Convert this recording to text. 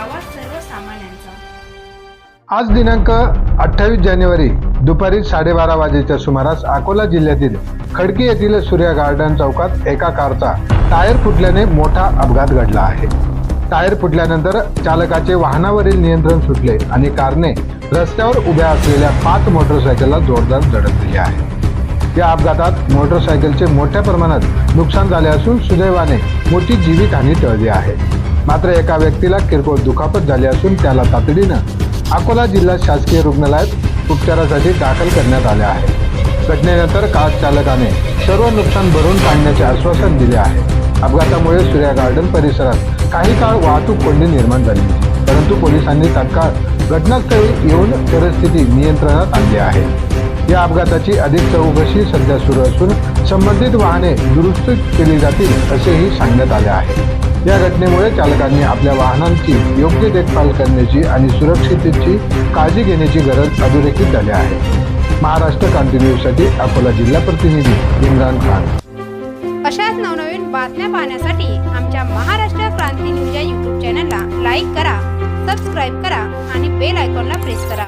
आवाज सर्वसामान्यांचा. आज दिनांक अठ्ठावीस जानेवारी दुपारी साडेबारा वाजेच्या सुमारास अकोला जिल्ह्यातील खडकी येथील सूर्या गार्डन चौकात एका कारचा टायर फुटल्याने मोठा अपघात घडला आहे. टायर फुटल्यानंतर चालकाचे वाहनावरील नियंत्रण सुटले आणि कारने रस्त्यावर उभ्या असलेल्या पाच मोटरसायकलला जोरदार धडक दिली आहे. या अपघातात मोटरसायकलचे मोठ्या प्रमाणात नुकसान झाले असून सुदैवाने मोठी जीवितहानी टळली आहे. मात्र एका व्यक्तीला किरकोळ दुखापत झाली असून त्याला तातडीनं अकोला जिल्हा शासकीय रुग्णालयात उपचारासाठी दाखल करण्यात आले आहे. घटनेनंतर कार चालकाने सर्व नुकसान भरून काढण्याचे आश्वासन दिले आहे. अपघातामुळे सूर्या गार्डन परिसरात काही काळ वाहतूक कोंडी निर्माण झाली. परंतु पोलिसांनी तात्काळ घटनास्थळी येऊन परिस्थिती नियंत्रणात आणली आहे. या अपघाताची अधिक चौकशी सध्या सुरू असून संबंधित वाहने दुरुस्त केली जातील असेही सांगण्यात आले आहे. या घटनेमुळे चालकांनी आपल्या वाहनांची योग्य देखभाल करण्याची आणि सुरक्षिततेची काळजी घेण्याची गरज अधोरेखित झाली आहे. महाराष्ट्र क्रांती न्यूजसाठी अकोला जिल्हा प्रतिनिधी इम्रान खान. अशाच नवनवीन बातम्या पाहण्यासाठी आमच्या महाराष्ट्र क्रांती न्यूज या यूट्यूब चॅनलला लाईक करा सबस्क्राईब करा आणि बेल आयकॉनला प्रेस करा.